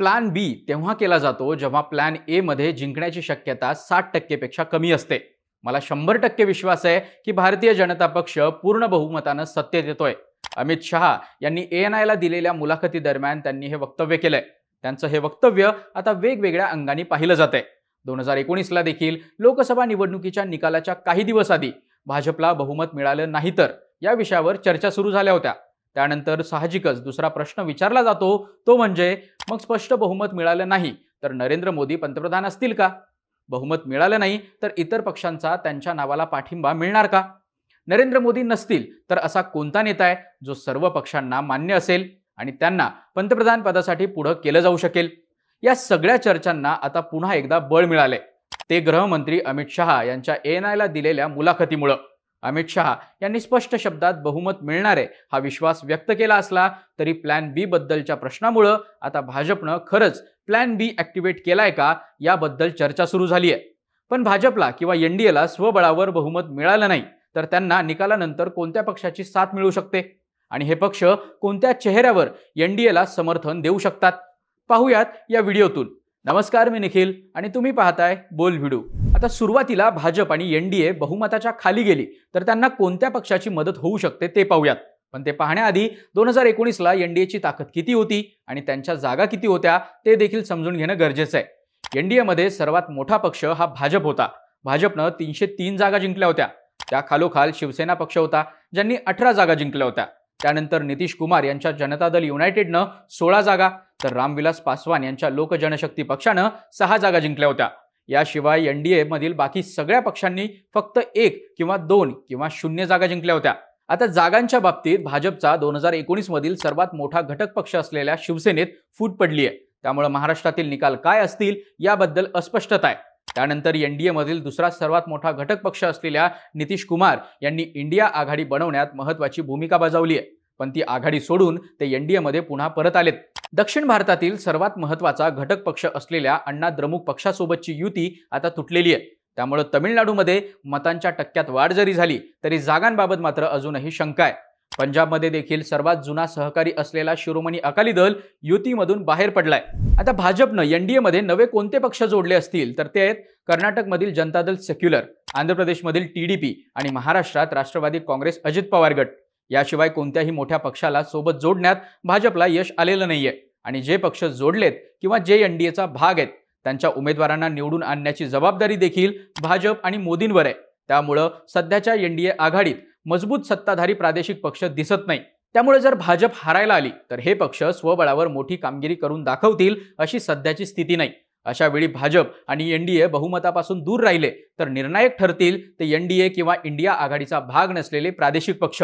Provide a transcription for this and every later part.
Plan बी तेव्हा केला जातो जेव्हा प्लॅन ए मध्ये जिंकण्याची शक्यता साठ टक्केपेक्षा कमी असते. मला शंभर टक्के विश्वास आहे की भारतीय जनता पक्ष पूर्ण बहुमतानं सत्तेत येतोय. अमित शहा यांनी ए एन आयला दिलेल्या मुलाखती दरम्यान त्यांनी हे वक्तव्य केलंय. त्यांचं हे वक्तव्य आता वेगवेगळ्या अंगाने पाहिलं जातंय. दोन हजार एकोणीसला देखील लोकसभा निवडणुकीच्या निकालाच्या काही दिवस आधी भाजपला बहुमत मिळालं नाही तर या विषयावर चर्चा सुरू झाल्या होत्या. त्यानंतर साहजिकच दुसरा प्रश्न विचारला जातो तो म्हणजे मग स्पष्ट बहुमत मिळालं नाही तर नरेंद्र मोदी पंतप्रधान असतील का? बहुमत मिळालं नाही तर इतर पक्षांचा त्यांच्या नावाला पाठिंबा मिळणार का? नरेंद्र मोदी नसतील तर असा कोणता नेता आहे जो सर्व पक्षांना मान्य असेल आणि त्यांना पंतप्रधान पदासाठी पुढं केलं जाऊ शकेल? या सगळ्या चर्चांना आता पुन्हा एकदा बळ मिळाले ते गृहमंत्री अमित शहा यांच्या एन आयला दिलेल्या मुलाखतीमुळं. अमित शहा यांनी स्पष्ट शब्दात बहुमत मिळणार आहे हा विश्वास व्यक्त केला असला तरी प्लॅन बी बद्दलच्या प्रश्नामुळं आता भाजपनं खरंच प्लॅन बी ऍक्टिव्हेट केलाय का याबद्दल चर्चा सुरू झाली आहे पण भाजपला किंवा एनडीएला स्वबळावर बहुमत मिळालं नाही तर त्यांना निकालानंतर कोणत्या पक्षाची साथ मिळू शकते? आणि हे पक्ष कोणत्या चेहऱ्यावर एनडीएला समर्थन देऊ शकतात? पाहूयात या व्हिडिओतून. नमस्कार मी निखिल आणि तुम्ही पाहताय बोल व्हिडिओ. आता सुरुवातीला भाजप आणि एन डी ए बहुमताच्या खाली गेली तर त्यांना कोणत्या पक्षाची मदत होऊ शकते ते पाहूयात. पण ते पाहण्याआधी दोन हजार एकोणीसला एन डी एची ताकद किती होती आणि त्यांच्या जागा किती होत्या ते देखील समजून घेणं गरजेचं आहे. एन डी एमध्ये सर्वात मोठा पक्ष हा भाजप होता. भाजपनं तीनशे तीन जागा जिंकल्या होत्या. त्या खालोखाल शिवसेना पक्ष होता ज्यांनी अठरा जागा जिंकल्या होत्या. त्यानंतर नितीश कुमार यांच्या जनता दल युनायटेडनं सोळा जागा तर रामविलास पासवान यांच्या लोक जनशक्ती पक्षानं सहा जागा जिंकल्या होत्या. याशिवाय एनडीए मधील बाकी सगळ्या पक्षांनी फक्त एक किंवा दोन किंवा शून्य जागा जिंकल्या होत्या. आता जागांच्या बाबतीत भाजपचा दोन हजार एकोणीस मधील सर्वात मोठा घटक पक्ष असलेल्या शिवसेनेत फूट पडली आहे त्यामुळे महाराष्ट्रातील निकाल काय असतील याबद्दल अस्पष्टता आहे. त्यानंतर एनडीए मधील दुसरा सर्वात मोठा घटक पक्ष असलेल्या नितीश कुमार यांनी इंडिया आघाडी बनवण्यात महत्वाची भूमिका बजावली आहे पण ती आघाडी सोडून ते एनडीएमध्ये पुन्हा परत आलेत. दक्षिण भारतातील सर्वात महत्त्वाचा घटक पक्ष असलेल्या अण्णा द्रमुक पक्षासोबतची युती आता तुटलेली आहे. त्यामुळे तमिळनाडूमध्ये मतांच्या टक्क्यात वाढ जरी झाली तरी जागांबाबत मात्र अजूनही शंका आहे. पंजाबमध्ये देखील सर्वात जुना सहकारी असलेला शिरोमणी अकाली दल युतीमधून बाहेर पडलाय. आता भाजपनं एनडीएमध्ये नवे कोणते पक्ष जोडले असतील तर ते आहेत कर्नाटकमधील जनता दल सेक्युलर आंध्र प्रदेशमधील टीडीपी आणि महाराष्ट्रात राष्ट्रवादी काँग्रेस अजित पवार गट. याशिवाय कोणत्याही मोठ्या पक्षाला सोबत जोडण्यात भाजपला यश आलेलं नाहीये. आणि जे पक्ष जोडलेत किंवा जे एनडीएचा भाग आहेत त्यांच्या उमेदवारांना निवडून आणण्याची जबाबदारी देखील भाजप आणि मोदींवर आहे. त्यामुळं सध्याच्या एनडीए आघाडीत मजबूत सत्ताधारी प्रादेशिक पक्ष दिसत नाही. त्यामुळे जर भाजप हारायला आली तर हे पक्ष स्वबळावर मोठी कामगिरी करून दाखवतील अशी सध्याची स्थिती नाही. अशा वेळी भाजप आणि एनडीए बहुमतापासून दूर राहिले तर निर्णायक ठरतील ते एनडीए किंवा इंडिया आघाडीचा भाग नसलेले प्रादेशिक पक्ष.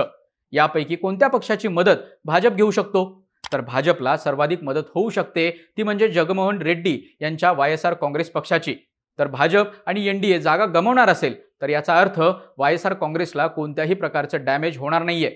यापैकी कोणत्या पक्षाची मदत भाजप घेऊ शकतो? तर भाजपला सर्वाधिक मदत होऊ शकते. ती म्हणजे जगमोहन रेड्डी यांच्या वाय एस आर काँग्रेस पक्षाची. तर भाजप आणि एन डी ए जागा गमावणार असेल तर याचा अर्थ वाय एस आर काँग्रेसला कोणत्याही प्रकारचं डॅमेज होणार नाहीये.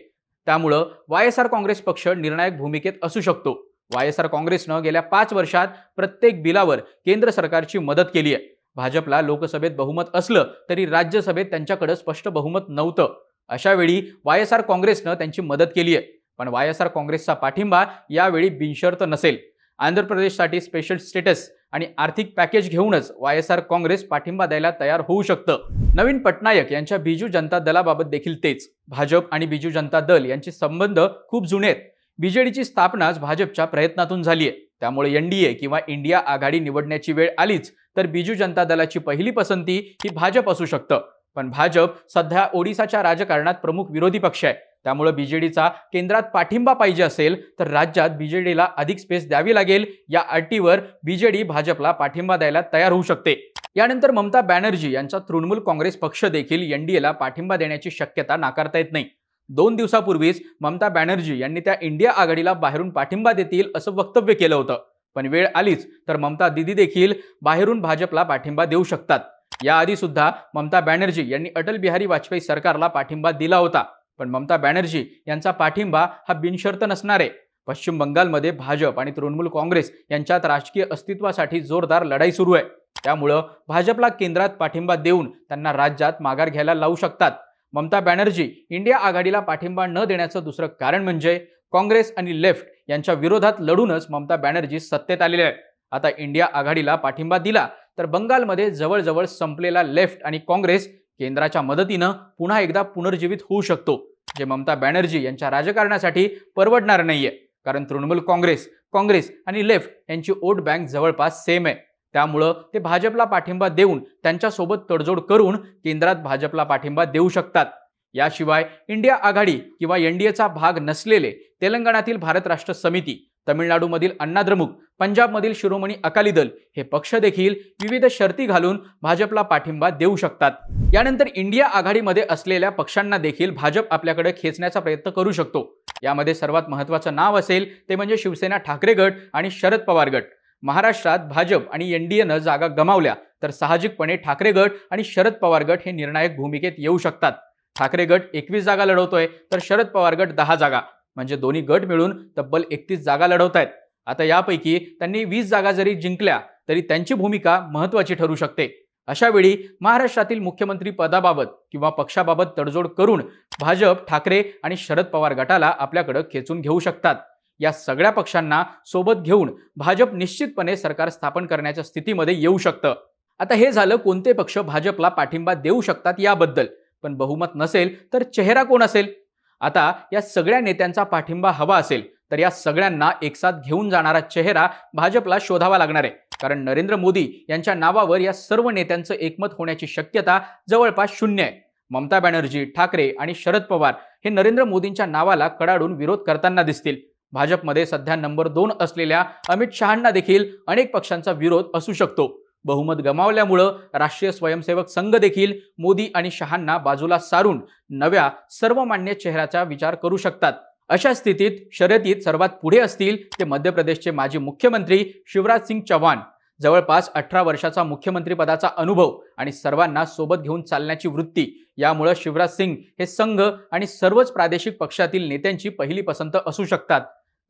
त्यामुळं वाय एस आर काँग्रेस पक्ष निर्णायक भूमिकेत असू शकतो. वाय एस आर काँग्रेसनं गेल्या पाच वर्षात प्रत्येक बिलावर केंद्र सरकारची मदत केली आहे. भाजपला लोकसभेत बहुमत असलं तरी राज्यसभेत त्यांच्याकडे स्पष्ट बहुमत नव्हतं. अशावेळी वाय एस आर काँग्रेसनं त्यांची मदत केली आहे. पण वाय एस आर काँग्रेसचा पाठिंबा यावेळी बिनशर्त नसेल. आंध्र प्रदेशसाठी स्पेशल स्टेटस आणि आर्थिक पॅकेज घेऊनच वाय एस आर काँग्रेस पाठिंबा द्यायला तयार होऊ शकतं. नवीन पटनायक यांच्या बिजू जनता दलाबाबत देखील तेच. भाजप आणि बिजू जनता दल यांचे संबंध खूप जुने आहेत. बीजेडीची स्थापनाच भाजपच्या प्रयत्नातून झाली आहे त्यामुळे एनडीए किंवा इंडिया आघाडी निवडण्याची वेळ आलीच तर बिजू जनता दलाची पहिली पसंती ही भाजप असू शकतं. पण भाजप सध्या ओडिसाच्या राजकारणात प्रमुख विरोधी पक्ष आहे. त्यामुळे बीजेडीचा केंद्रात पाठिंबा पाहिजे असेल तर राज्यात बीजेडीला अधिक स्पेस द्यावी लागेल. या अटीवर बीजेडी भाजपला पाठिंबा द्यायला तयार होऊ शकते. यानंतर ममता बॅनर्जी यांचा तृणमूल काँग्रेस पक्ष देखील एनडीएला पाठिंबा देण्याची शक्यता नाकारता येत नाही. दोन दिवसापूर्वीच ममता बॅनर्जी यांनी त्या इंडिया आघाडीला बाहेरून पाठिंबा देतील असं वक्तव्य केलं होतं. पण वेळ आलीच तर ममता दिदी देखील बाहेरून भाजपला पाठिंबा देऊ शकतात. याआधी सुद्धा ममता बॅनर्जी यांनी अटल बिहारी वाजपेयी सरकारला पाठिंबा दिला होता. पण ममता बॅनर्जी यांचा पाठिंबा हा बिनशर्त नसणार. आहे पश्चिम बंगालमध्ये भाजप आणि तृणमूल काँग्रेस यांच्यात राजकीय अस्तित्वासाठी जोरदार लढाई सुरू आहे. त्यामुळं भाजपला केंद्रात पाठिंबा देऊन त्यांना राज्यात माघार घ्यायला लावू शकतात. ममता बॅनर्जी इंडिया आघाडीला पाठिंबा न देण्याचं दुसरं कारण म्हणजे काँग्रेस आणि लेफ्ट यांच्या विरोधात लढूनच ममता बॅनर्जी सत्तेत आलेले आहेत. आता इंडिया आघाडीला पाठिंबा दिला तर बंगालमध्ये जवळजवळ संपलेला लेफ्ट आणि काँग्रेस केंद्राच्या मदतीनं पुन्हा एकदा पुनर्जीवित होऊ शकतो. जे ममता बॅनर्जी यांच्या राजकारणासाठी परवडणार नाहीये. कारण तृणमूल काँग्रेस काँग्रेस आणि लेफ्ट यांची वोट बँक जवळपास सेम आहे. त्यामुळं ते भाजपला पाठिंबा देऊन त्यांच्यासोबत तडजोड करून केंद्रात भाजपला पाठिंबा देऊ शकतात. याशिवाय इंडिया आघाडी किंवा एनडीएचा भाग नसलेले तेलंगणातील भारत राष्ट्र समिती तमिळनाडूमधील अण्णाद्रमुक पंजाबमधील शिरोमणी अकाली दल हे पक्ष देखील विविध शर्ती घालून भाजपला पाठिंबा देऊ शकतात. यानंतर इंडिया आघाडीमध्ये असलेल्या पक्षांना देखील भाजप आपल्याकडे खेचण्याचा प्रयत्न करू शकतो. यामध्ये सर्वात महत्वाचं नाव असेल ते म्हणजे शिवसेना ठाकरे गट आणि शरद पवार गट. महाराष्ट्रात भाजप आणि एनडीएनं जागा गमावल्या तर साहजिकपणे ठाकरे गट आणि शरद पवार गट हे निर्णायक भूमिकेत येऊ शकतात. ठाकरे गट एकवीस जागा लढवतोय तर शरद पवार गट दहा जागा. म्हणजे दोन्ही गट मिळून तब्बल एकतीस जागा लढवत आहेत आता यापैकी त्यांनी वीस जागा जरी जिंकल्या तरी त्यांची भूमिका महत्वाची ठरू शकते. अशावेळी महाराष्ट्रातील मुख्यमंत्री पदाबाबत किंवा पक्षाबाबत तडजोड करून भाजप ठाकरे आणि शरद पवार गटाला आपल्याकडे खेचून घेऊ शकतात. या सगळ्या पक्षांना सोबत घेऊन भाजप निश्चितपणे सरकार स्थापन करण्याच्या स्थितीमध्ये येऊ शकतं. आता हे झालं कोणते पक्ष भाजपला पाठिंबा देऊ शकतात याबद्दल. पण बहुमत नसेल तर चेहरा कोण असेल? आता या सगळ्या नेत्यांचा पाठिंबा हवा असेल तर या सगळ्यांना एकसाथ घेऊन जाणारा चेहरा भाजपला शोधावा लागणार आहे. कारण नरेंद्र मोदी यांच्या नावावर या सर्व नेत्यांचं एकमत होण्याची शक्यता जवळपास शून्य आहे. ममता बॅनर्जी ठाकरे आणि शरद पवार हे नरेंद्र मोदींच्या नावाला कडाडून विरोध करताना दिसतील. भाजपमध्ये सध्या नंबर दोन असलेल्या अमित शहांना देखील अनेक पक्षांचा विरोध असू शकतो. बहुमत गमावल्यामुळं राष्ट्रीय स्वयंसेवक संघ देखील मोदी आणि शहांना बाजूला सारून नव्या सर्वमान्य चेहऱ्याचा विचार करू शकतात. अशा स्थितीत शर्यतीत सर्वात पुढे असतील ते मध्य प्रदेशचे माजी मुख्यमंत्री शिवराज सिंग चव्हाण जवळपास अठरा वर्षाचा मुख्यमंत्रीपदाचा अनुभव आणि सर्वांना सोबत घेऊन चालण्याची वृत्ती. यामुळे शिवराज सिंग हे संघ आणि सर्वच प्रादेशिक पक्षातील नेत्यांची पहिली पसंत असू शकतात.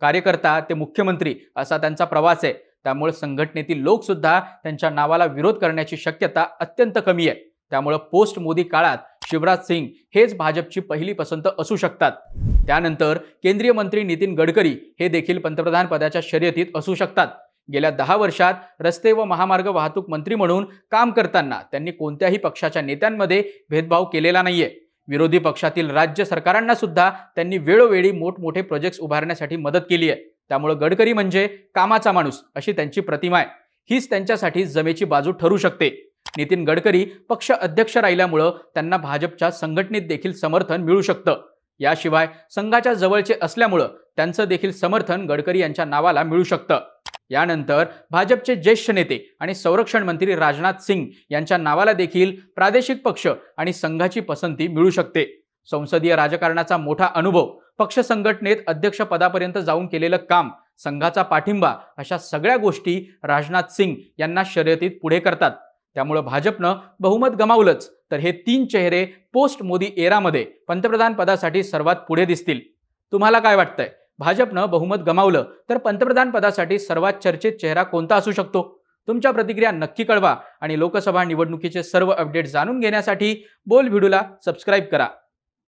कार्यकर्ता ते मुख्यमंत्री असा त्यांचा प्रवास आहे. त्यामुळे संघटनेतील लोक सुद्धा त्यांच्या नावाला विरोध करण्याची शक्यता अत्यंत कमी आहे. त्यामुळे पोस्ट मोदी काळात शिवराज सिंग हेच भाजपची पहिली पसंत असू शकतात. त्यानंतर केंद्रीय मंत्री नितीन गडकरी हे देखील पंतप्रधान पदाच्या शर्यतीत असू शकतात. गेल्या दहा वर्षात रस्ते व महामार्ग वाहतूक मंत्री म्हणून काम करताना त्यांनी कोणत्याही पक्षाच्या नेत्यांमध्ये भेदभाव केलेला नाहीये. विरोधी पक्षातील राज्य सरकारांना सुद्धा त्यांनी वेळोवेळी मोठमोठे प्रोजेक्ट्स उभारण्यासाठी मदत केली आहे. त्यामुळं गडकरी म्हणजे कामाचा माणूस अशी त्यांची प्रतिमा आहे. हीच त्यांच्यासाठी जमेची बाजू ठरू शकते. नितीन गडकरी पक्ष अध्यक्ष राहिल्यामुळं त्यांना भाजपच्या संघटनेत देखील समर्थन मिळू शकतं. याशिवाय संघाच्या जवळचे असल्यामुळं त्यांचं देखील समर्थन गडकरी यांच्या नावाला मिळू शकतं. यानंतर भाजपचे ज्येष्ठ नेते आणि संरक्षण मंत्री राजनाथ सिंग यांच्या नावाला देखील प्रादेशिक पक्ष आणि संघाची पसंती मिळू शकते. संसदीय राजकारणाचा मोठा अनुभव पक्ष संघटनेत अध्यक्षपदापर्यंत जाऊन केलेलं काम संघाचा पाठिंबा अशा सगळ्या गोष्टी राजनाथ सिंग यांना शर्यतीत पुढे करतात. त्यामुळं भाजपनं बहुमत गमावलंच. तर हे तीन चेहरे पोस्ट मोदी एरामध्ये पंतप्रधान पदासाठी सर्वात पुढे दिसतील. तुम्हाला काय वाटतंय? भाजपनं बहुमत गमावलं तर पंतप्रधान पदासाठी सर्वात चर्चेत चेहरा कोणता असू शकतो? तुमच्या प्रतिक्रिया नक्की कळवा आणि लोकसभा निवडणुकीचे सर्व अपडेट जाणून घेण्यासाठी बोल व्हिडिओला सबस्क्राईब करा.